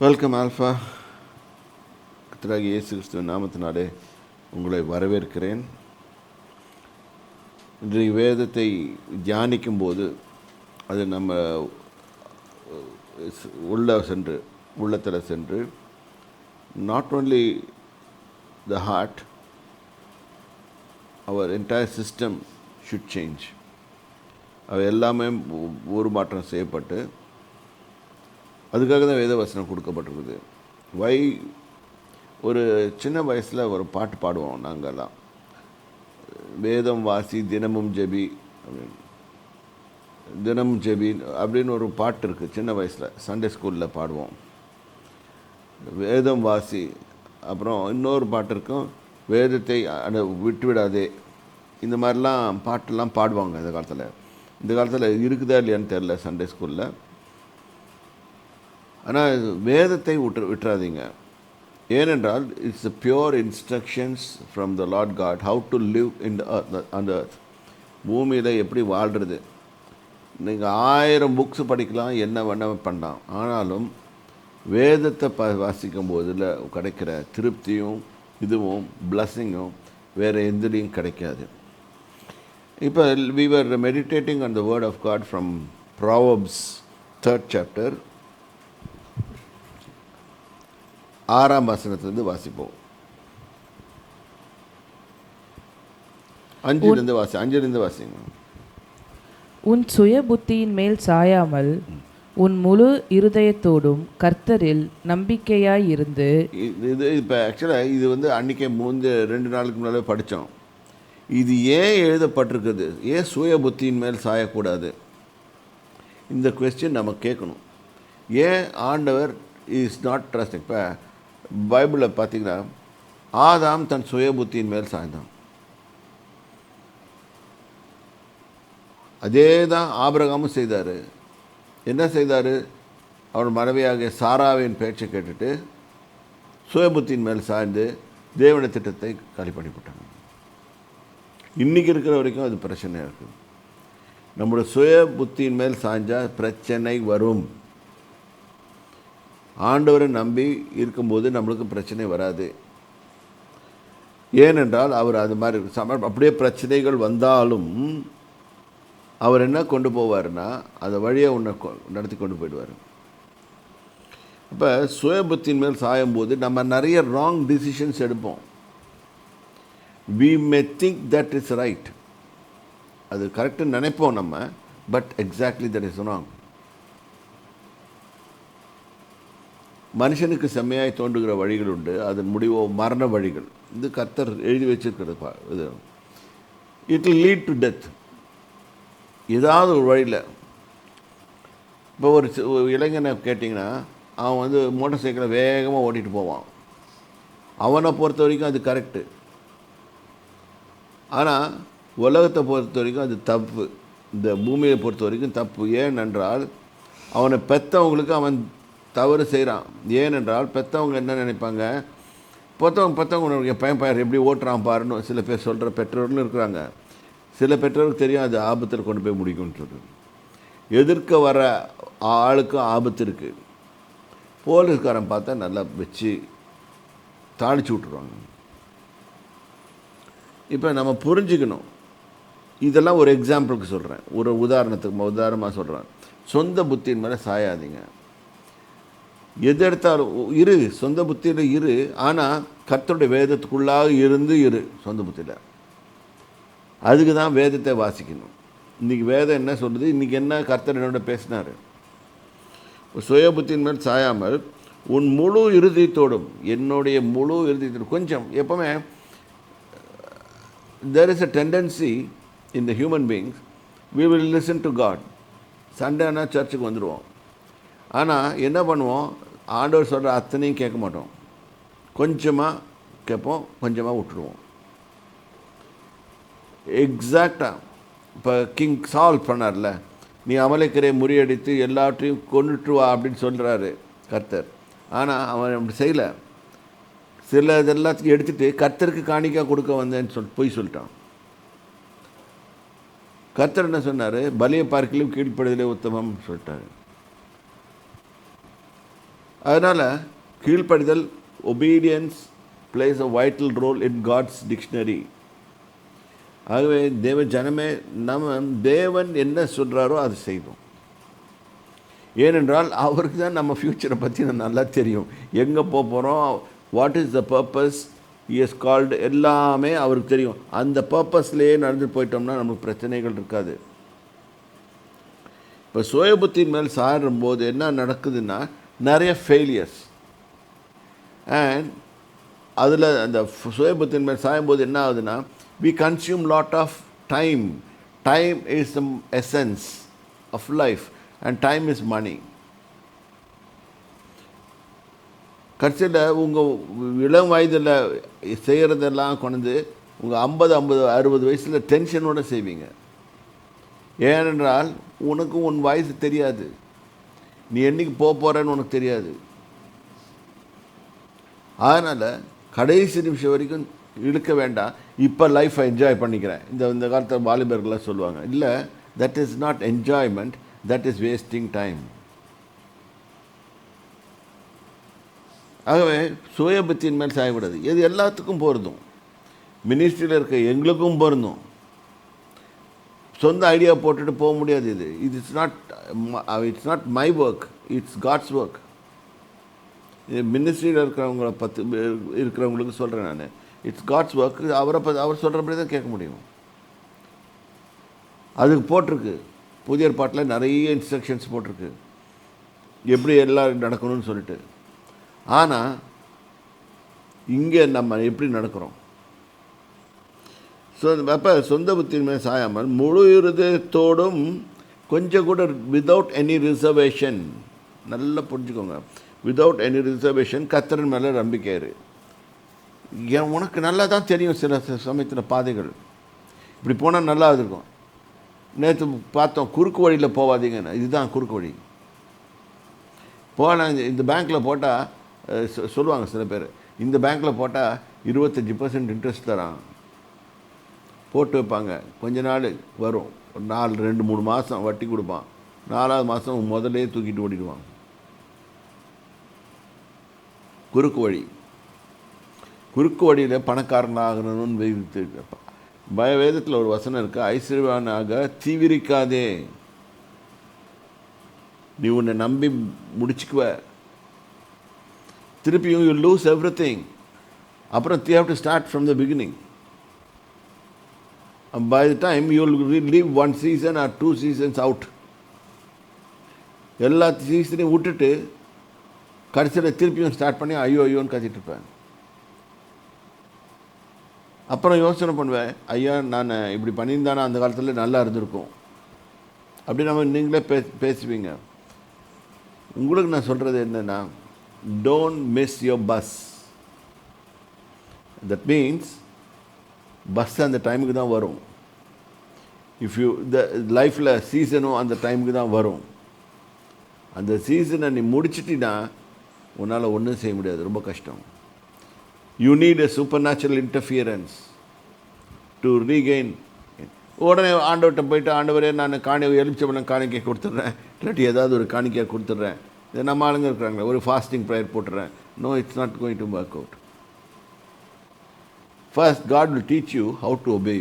Welcome alpha கத்தராகி இயேசு கிறிஸ்துவ நாமத்தினாலே உங்களை வரவேற்கிறேன். இன்றைய வேதத்தை தியானிக்கும் போது அது நம்ம உள்ளே உள்ள சென்று உள்ளத்தில் சென்று not only the heart our entire system should change அவை எல்லாமே உருமாற்றம் செய்யப்பட்டு அதுக்காக தான் வேதவாசனம் கொடுக்கப்பட்டிருக்குது. வை ஒரு சின்ன வயசில் ஒரு பாட்டு பாடுவோம் நாங்கள்லாம் வேதம் வாசி தினமும் ஜெபி அப்படின்னு. தினமும் ஜெபி அப்படின்னு ஒரு பாட்டு இருக்குது சின்ன வயசில். சண்டே ஸ்கூலில் பாடுவோம். வேதம் வாசி அப்புறம் இன்னொரு பாட்டு இருக்கும் வேதத்தை விட்டுவிடாதே. இந்த மாதிரிலாம் பாட்டெல்லாம் பாடுவாங்க இந்த காலத்தில். இந்த காலத்தில் இருக்குதா இல்லையான்னு தெரில சண்டே ஸ்கூலில் ஆனால் வேதத்தை விட்டு விட்டுறாதீங்க. ஏனென்றால் it's pure instructions from the Lord God how to live in அந்த earth பூமியில் எப்படி வாழ்கிறது நீங்கள் ஆயிரம் புக்ஸ் படிக்கலாம் என்ன வேணா பண்ணலாம். ஆனாலும் வேதத்தை ப வாசிக்கும் போதில் கிடைக்கிற திருப்தியும் இதுவும் பிளஸ்ஸிங்கும் வேறு எதுலேயும் கிடைக்காது. இப்போ we were meditating on the word of God from Proverbs third chapter. ஆறாம் வசனத்திலிருந்து வாசிப்போம். அஞ்சிலிருந்து வாசி அஞ்சிலிருந்து வாசிங்க. உன் சுய புத்தியின் மேல் சாயாமல் உன் முழு இருதயத்தோடும் கர்த்தரில் நம்பிக்கையாய் இருந்து இது இப்போ ஆக்சுவலாக இது வந்து அன்றைக்கே முந்த ரெண்டு நாளுக்கு முன்னாலே படித்தோம். இது ஏன் எழுதப்பட்டிருக்குது ஏன் சுய புத்தியின் மேல் சாயக்கூடாது? இந்த கொஸ்டின் நம்ம கேட்கணும். ஏன் ஆண்டவர் இஸ் நாட் ட்ரஸ்ட் இப்போ பைபிளில் பார்த்தீங்கன்னா ஆதாம் தன் சுய புத்தியின் மேல் சாய்ந்தான். அதே தான் ஆபிரகாமும் செய்தார். என்ன செய்தார்? அவர் மனைவியாகிய சாராவின் பேச்சை கேட்டுட்டு சுயபுத்தியின் மேல் சாய்ந்து தேவன திட்டத்தை காலி பண்ணிவிட்டாங்க. இன்றைக்கி இருக்கிற வரைக்கும் அது பிரச்சனையாக இருக்குது நம்மளோட சுய புத்தியின் மேல் சாய்ஞ்சால் பிரச்சனை வரும். ஆண்டவரை நம்பி இருக்கும்போது நம்மளுக்கு பிரச்சனை வராது. ஏனென்றால் அவர் அது மாதிரி சம அப்படியே பிரச்சனைகள் வந்தாலும் அவர் என்ன கொண்டு போவார்னா அந்த வழியை உன்னை கொ- நடத்தி கொண்டு போயிடுவார். இப்போ சுயபுத்தின் மேல் சாயும் போது நம்ம நிறைய ராங் டிசிஷன்ஸ் எடுப்போம். We may think that is right அது கரெக்டுன்னு நினைப்போம் நம்ம but exactly that is wrong மனுஷனுக்கு செம்மையாய் தோன்றுகிற வழிகள் உண்டு. அதன் முடிவோ மரண வழிகள். இது கர்த்தர் எழுதி வச்சிருக்கிறது இது. இட் லீட் டு டெத் ஏதாவது ஒரு வழியில். இப்போ ஒரு ஒரு இளைஞனை கேட்டிங்கன்னா அவன் வந்து மோட்டார் சைக்கிளை வேகமாக ஓட்டிகிட்டு போவான். அவனை பொறுத்த வரைக்கும் அது கரெக்டு ஆனால் உலகத்தை பொறுத்த வரைக்கும் அது தப்பு. இந்த பூமியை பொறுத்த வரைக்கும் தப்பு. ஏனென்றால் அவனை பெற்றவங்களுக்கு அவன் தவறு செய்கிறான் ஏனென்றால் பெற்றவங்க என்ன நினைப்பாங்க? பெற்றவங்க பெற்றவங்க உனக்கு என் பையன் பையன் எப்படி ஓட்டுறான் பாருன்னு சில பேர் சொல்கிற பெற்றோர்களும் இருக்கிறாங்க. சில பெற்றோருக்கு தெரியும் அது ஆபத்தில் கொண்டு போய் முடிக்கும்னு சொல்லி எதிர்க்க வர ஆளுக்கும் ஆபத்து இருக்குது போலீஸ்காரன் பார்த்தா நல்லா வச்சு தாளிச்சு விட்டுருவாங்க. இப்போ நம்ம புரிஞ்சுக்கணும். இதெல்லாம் ஒரு எக்ஸாம்பிளுக்கு சொல்கிறேன் ஒரு உதாரணத்துக்கு உதாரணமாக சொல்கிறேன் சொந்த புத்தியின் மேலே சாயாதீங்க. எது எடுத்தாலும் இரு சொந்த புத்தியில் இரு ஆனால் கர்த்தருடைய வேதத்துக்குள்ளாக இருந்து இரு சொந்த புத்தியில். அதுக்கு தான் வேதத்தை வாசிக்கணும். இன்றைக்கி வேதம் என்ன சொல்லுது? இன்றைக்கி என்ன கர்த்தர் என்னோட பேசினார்? சுய புத்தியின் மேல் சாயாமல் உன் முழு இறுதியத்தோடும் என்னுடைய முழு இறுதியத்தோடும் கொஞ்சம் எப்போவுமே there is a tendency in the human beings we will listen to God Sunday ஆனால் சர்ச்சுக்கு வந்துடுவோம் ஆனால் என்ன பண்ணுவோம்? ஆண்டவர் சொல்கிற அத்தனையும் கேட்க மாட்டோம். கொஞ்சமாக கேட்போம் கொஞ்சமாக விட்டுருவோம். எக்ஸாக்டாக இப்போ கிங் சால்வ் பண்ணார்ல நீ அமலைக்கரை முறியடித்து எல்லாற்றையும் கொண்டுட்டு வா அப்படின்னு சொல்கிறாரு கர்த்தர். ஆனால் அவன் அப்படி செய்யலை. சில இதெல்லாம் எடுத்துகிட்டு கர்த்தருக்கு காணிக்கா கொடுக்க வந்தேன்னு சொல் பொய் சொல்லிட்டான். கர்த்தர் என்ன சொன்னார்? பலிய பார்க்கிலும் கீழ்ப்படுதலே உத்தமம்னு சொல்லிட்டாரு. அதனால் கீழ்ப்படிதல் obedience plays a vital role in God's dictionary ஆகவே தேவ ஜனமே நம்ம தேவன் என்ன சொல்கிறாரோ அதை செய்வோம். ஏனென்றால் அவருக்கு தான் நம்ம ஃப்யூச்சரை பற்றி நல்லா தெரியும். எங்கே போக போகிறோம் what is the purpose is called எல்லாமே அவருக்கு தெரியும். அந்த பர்பஸ்லேயே நடந்து போயிட்டோம்னா நமக்கு பிரச்சனைகள் இருக்காது. இப்போ சுயபுத்தின் மேல் சாரும்போது என்ன நடக்குதுன்னா நிறைய ஃபெயிலியர்ஸ் அண்ட் அதில் அந்த சுயபுத்தின் மேல் சாயும்போது என்ன ஆகுதுன்னா we consume lot of time time is the essence of life and time is money கடைசியில் உங்கள் இளம் வயதில் செய்கிறதெல்லாம் கொண்டு உங்கள் ஐம்பது ஐம்பது அறுபது வயசில் டென்ஷனோடு செய்வீங்க. ஏனென்றால் உனக்கு உன் வயசு தெரியாது. நீ என்னைக்கு போக போகிறேன்னு உனக்கு தெரியாது. அதனால் கடைசி நிமிஷம் வரைக்கும் இழுக்க வேண்டாம். இப்போ லைஃப்பை என்ஜாய் பண்ணிக்கிறேன். இந்த இந்த காலத்தில் வாலிபர்கள்லாம் சொல்லுவாங்க இல்லை that is not enjoyment that is wasting time ஆகவே சுயபத்தியின் மேல் சாயக்கூடாது இது எல்லாத்துக்கும் பொருந்தும். மினிஸ்ட்ரியில் இருக்க எங்களுக்கும் பொருந்தும். சொந்த ஐடியா போட்டுட்டு போக முடியாது இது. Uh, இது it's not it's not my work it's God's work இது மினிஸ்ட்ரியில் இருக்கிறவங்கள பத்து இருக்கிறவங்களுக்கு சொல்கிறேன் நான். இட்ஸ் காட்ஸ் ஒர்க் அவரை பற்றி அவர் சொல்கிறபடி தான் கேட்க முடியும். அதுக்கு போட்டிருக்கு. புதிய பாட்டில் நிறைய இன்ஸ்ட்ரக்ஷன்ஸ் போட்டிருக்கு. எப்படி எல்லாம் நடக்கணும்னு சொல்லிட்டு. ஆனால் இங்கே நம்ம எப்படி நடக்கிறோம்? ஸோ அப்போ சொந்த புத்தியின் சாயாமல் முழு இருதயத்தோடும் கொஞ்சம் கூட விதவுட் எனி ரிசர்வேஷன் நல்லா புரிஞ்சுக்கோங்க. விதவுட் எனி ரிசர்வேஷன் கத்தரன் மேலே நம்பிக்கையாரு என் உனக்கு நல்லா தான் தெரியும் சில சமயத்தில் பாதைகள். இப்படி போனால் நல்லா இருக்கும். நேற்று பார்த்தோம் குறுக்கு வழியில் போகாதீங்கன்னு இதுதான் குறுக்கு வழி. போனால் இந்த பேங்க்கில் போட்டால் சொல்லுவாங்க சில பேர். இந்த பேங்க்கில் போட்டால் இருபத்தஞ்சி பர்சன்ட் இன்ட்ரெஸ்ட் தரான். போட்டு வைப்பாங்க. கொஞ்ச நாள் வரும். ஒரு நாலு ரெண்டு மூணு மாதம் வட்டி கொடுப்பான். நாலாவது மாதம் முதலே தூக்கிட்டு ஓடிடுவான். குறுக்கு வழி. குறுக்கு வழியில் பணக்காரனாகணும்னு வைத்து பய வேதத்தில் ஒரு வசனம் இருக்கு. ஐஸ்வர்யவானாக தீவிரிக்காதே. நீ உன்னை நம்பி முடிச்சுக்குவ. திருப்பியும் யூ லூஸ் எவ்ரி திங் அப்புறம் the how to start from the beginning by the time you will leave one season or two seasons out எல்லா சீசனையும் விட்டுட்டு கடைசியில் திருப்பியும் ஸ்டார்ட் பண்ணி ஐயோ ஐயோன்னு கத்திட்டு இருப்பேன். அப்புறம் யோசனை பண்ணுவேன் ஐயா நான் இப்படி பண்ணியிருந்தானா அந்த காலத்தில் நல்லா இருந்திருக்கும். அப்படி நம்ம நீங்களே பே பேசுவீங்க. உங்களுக்கு நான் சொல்கிறது என்னென்னா don't miss your bus that means bus அந்த டைமுக்கு தான் வரும். இஃப் யூ த லைஃப்பில் சீசனும் அந்த டைமுக்கு தான் வரும். அந்த சீசனை நீ முடிச்சிட்டினா உன்னால் ஒன்றும் செய்ய முடியாது. ரொம்ப கஷ்டம். You need a supernatural interference to regain உடனே ஆண்டவர்கிட்ட போயிட்டு ஆண்டவரே நான் காணி எலுமிச்சம்பழம் காணிக்கை கொடுத்துட்றேன். இல்லாட்டி ஏதாவது ஒரு காணிக்கையாக கொடுத்துட்றேன். இது நம்ம ஆளுங்க இருக்கிறாங்களே ஒரு ஃபாஸ்டிங் ப்ரேயர் போட்டுறேன் no it's not going to work out first God will teach you how to obey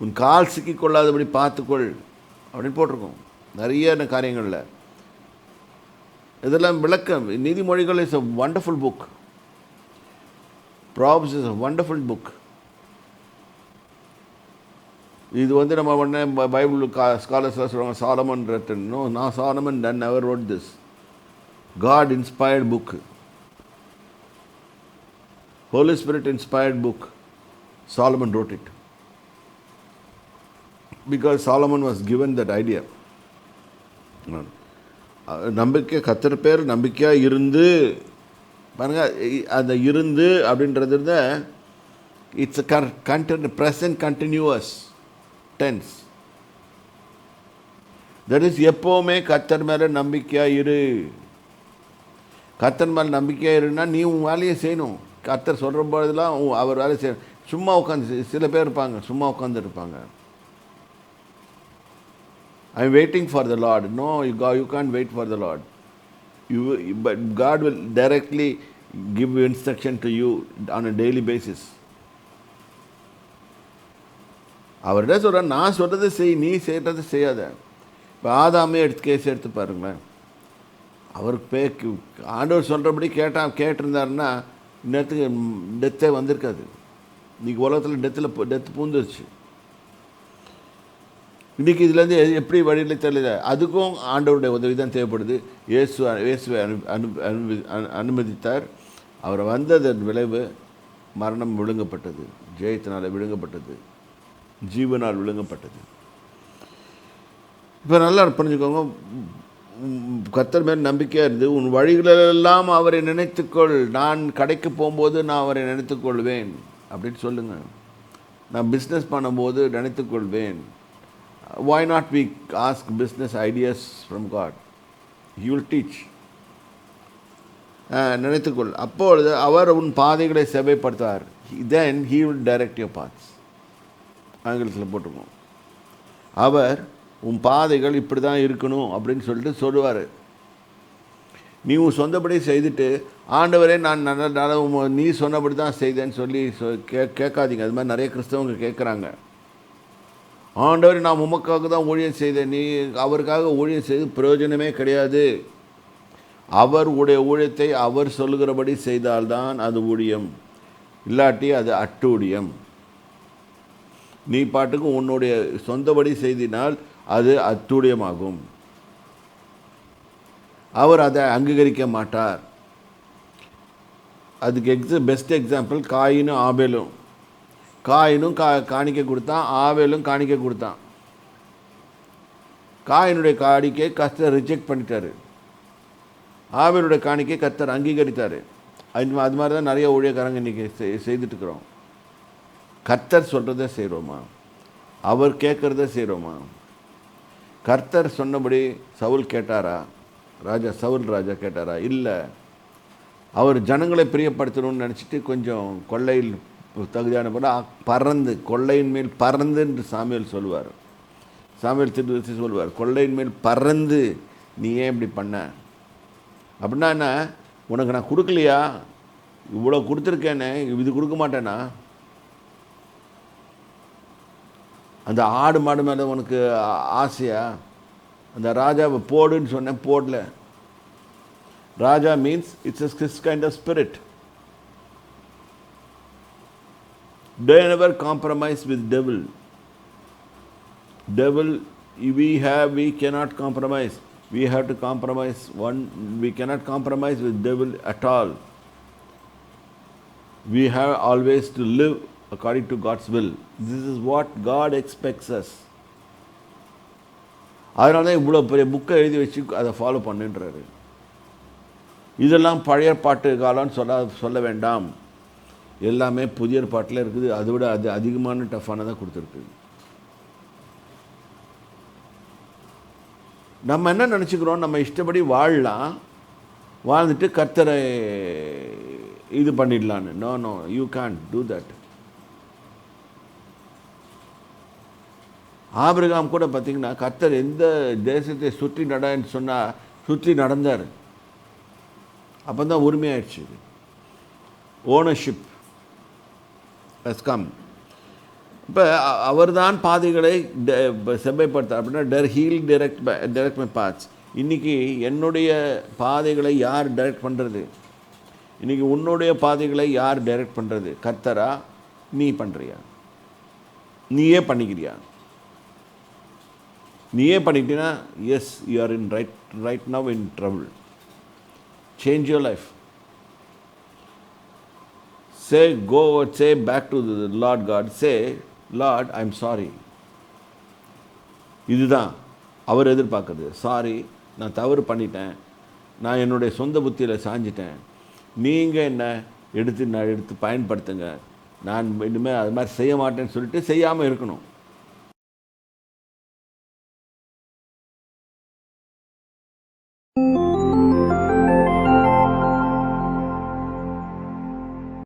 உன் கால் சிக்கி கொள்ளாதபடி பார்த்துக்கொள் அப்படின்னு போட்டிருக்கோம். நிறைய காரியங்களில். இதெல்லாம் விளக்கம். நீதிமொழிகள் is a wonderful book Proverbs is a wonderful book இது வந்து நம்ம உடனே பைபிள் கா ஸ்காலர்ஸ்லாம் சொல்லுவாங்க சாலமன் ரட்டன் நோ நான் Solomon done never wrote this God inspired book Holy Spirit inspired book Solomon wrote it because Solomon was given that idea நம்பிக்கை கத்திர பேர் நம்பிக்கையாக இருந்து பாருங்க அந்த இருந்து அப்படின்றது it's Ghar continue present continuous tense that is எப்போவுமே கத்தர் மேலே நம்பிக்கையாக இரு. கத்தர் மேலே நம்பிக்கையாக இருன்னா நீ உன் வேலையை செய்யணும். கத்தர் சொல்கிற பொழுதுலாம் அவர் வேலை செய்ய சும்மா உட்காந்து சில பேர் இருப்பாங்க சும்மா உட்காந்து இருப்பாங்க. I waiting waiting for the No, no go, கா you wait wait for the You, you but God directly give give instruction to you on daily basis basis. அவர்கிட்ட சொல்கிறார் நான் சொல்கிறத செய் நீ செய்கிறத செய்யாத. இப்போ ஆதாமே எடுத்து கேஸ் எடுத்து பாருங்களேன். அவர் பே ஆண்டவர் சொல்கிறபடி கேட்டால் கேட்டிருந்தாருன்னா இந்நேரத்துக்கு டெத்தே வந்திருக்காது. இன்னைக்கு உலகத்தில் டெத்தில் டெத் பூந்துருச்சு. இன்றைக்கி இதுலேருந்து எப்படி வழியில் தெரியல. அதுக்கும் ஆண்டவருடைய உதவி தான் தேவைப்படுது. இயேசு இயேசுவை அனு அனு அனுமதி அனு- அனுமதித்தார். அவர் வந்ததன் விளைவு மரணம் விழுங்கப்பட்டது. ஜெயத்தினால் விழுங்கப்பட்டது. ஜீவனால் விழுங்கப்பட்டது. இப்போ நல்லா புரிஞ்சுக்கோங்க. கத்தர் மேல் நம்பிக்கையாக இருந்து உன் வழிகளெல்லாம் அவரை நினைத்துக்கொள். நான் கடைக்கு போகும்போது நான் அவரை நினைத்துக்கொள்வேன். அப்படின்னு சொல்லுங்கள் நான் பிஸ்னஸ் பண்ணும்போது நினைத்துக்கொள்வேன். Why not we ask business ideas from God you'll will teach நினைத்துக்கொள். அப்பொழுது அவர் உன் பாதைகளை செவைப்படுத்துவார். Then he will direct your paths ஆங்கிலத்தில் போட்டுருக்கோம் அவர் உன் பாதைகள் இப்படி தான் இருக்கணும் அப்படின்னு சொல்லிட்டு சொல்லுவார். நீ உன் சொந்தப்படி செய்துட்டு ஆண்டவரே நான் நல்ல நல்ல நீ சொன்னபடி தான் செய்தேன்னு சொல்லி சொ- கே கேட்காதீங்க. அது மாதிரி நிறைய கிறிஸ்தவங்க கேட்குறாங்க. ஆண்டவர் நான் உமக்காக தான் ஊழியம் செய்தேன். நீ அவருக்காக ஊழியம் செய்து பிரயோஜனமே கிடையாது. அவர் உடைய ஊழியத்தை அவர் சொல்லுகிறபடி செய்தால்தான் அது ஊழியம். இல்லாட்டி அது அட்டூழியம் நீ பாட்டுக்கு உன்னுடைய சொந்தபடி செய்தினால் அது அத்தூழியமாகும். அவர் அதை அங்கீகரிக்க மாட்டார். அதுக்கு எக்ஸ பெஸ்ட் எக்ஸாம்பிள் காயினும் ஆபேலும். காயினும் கா காணிக்க கொடுத்தான் ஆவேலும் காணிக்க கொடுத்தான். காயினுடைய காணிக்கை கஸ்டர் ரிஜெக்ட் பண்ணிட்டார். ஆவேலுடைய காணிக்கை கத்தர் அங்கீகரித்தார். அது அது மாதிரி தான் நிறைய ஊழியக்காரங்க இன்றைக்கி செய்துட்டுருக்குறோம். கத்தர் சொல்கிறத செய்கிறோமா அவர் கேட்குறத செய்கிறோமா கர்த்தர் சொன்னபடி சவுல் கேட்டாரா? ராஜா சவுல் ராஜா கேட்டாரா? இல்லை. அவர் ஜனங்களை பிரியப்படுத்தணும்னு நினச்சிட்டு கொஞ்சம் கொள்ளையில் தகுதியான போல பறந்து கொள்ளையின் மேல் பறந்து என்று சாமியல் சொல்லுவார் சாமியல் திட்டு சொல்லுவார் கொள்ளையின் மேல் பறந்து நீ ஏன் இப்படி பண்ண? அப்படின்னா என்ன? உனக்கு நான் கொடுக்கலையா? இவ்வளோ கொடுத்துருக்கேனே இது கொடுக்க மாட்டேனா? அந்த ஆடு மாடு மேலே உனக்கு ஆ- ஆசையா அந்த ராஜாவை போடுன்னு சொன்னேன் போடல Raja means it's his kind of spirit they never compromise with devil devil we have we cannot compromise we have to compromise one we cannot compromise with devil at all we have always to live according to god's will. This is what god expects us. அதனால தான் இவ்வளோ பெரிய புக்கை எழுதி வச்சு அதை follow பண்ணுன்றாரு. இதெல்லாம் பழைய பாட்டு காலம்னு சொல்ல சொல்ல வேண்டாம். எல்லாமே புதிய பாட்டில் இருக்குது. அதை விட அது அதிகமான டஃப்பானதாக கொடுத்துருக்கு. நம்ம என்ன நினச்சிக்கிறோம்? நம்ம இஷ்டப்படி வாழலாம். வாழ்ந்துட்டு கர்த்தரை இது பண்ணிடலான்னு. No no you can do that Abraham கூட பார்த்திங்கன்னா கர்த்தர் எந்த தேசத்தை சுற்றி நடன்னு சொன்னால் சுற்றி நடந்தார். அப்போ தான் உரிமையாயிடுச்சு ஓனர்ஷிப் ஹஸ் கம் இப்போ அவர்தான் பாதைகளை செம்மைப்படுத்தார். அப்படின்னா there he'll direct direct my paths இன்றைக்கி என்னுடைய பாதைகளை யார் டைரக்ட் பண்ணுறது இன்றைக்கி உன்னுடைய பாதைகளை யார் டைரக்ட் பண்ணுறது கர்த்தரா நீ பண்ணுறியா நீயே பண்ணிக்கிறியா? நீயே பண்ணிட்டீங்கன்னா yes you are in right right now in trouble change your life say go say back to Lord God say Lord I am sorry இதுதான் அவர் எதிர்பார்க்குறது. சாரி நான் தவறு பண்ணிட்டேன். நான் என்னுடைய சொந்த புத்தியில் சாஞ்சிட்டேன். நீங்கள் என்ன எடுத்து நான் எடுத்து பயன்படுத்துங்க. நான் இனிமேல் அது மாதிரி செய்ய மாட்டேன்னு சொல்லிட்டு செய்யாமல் இருக்கணும்.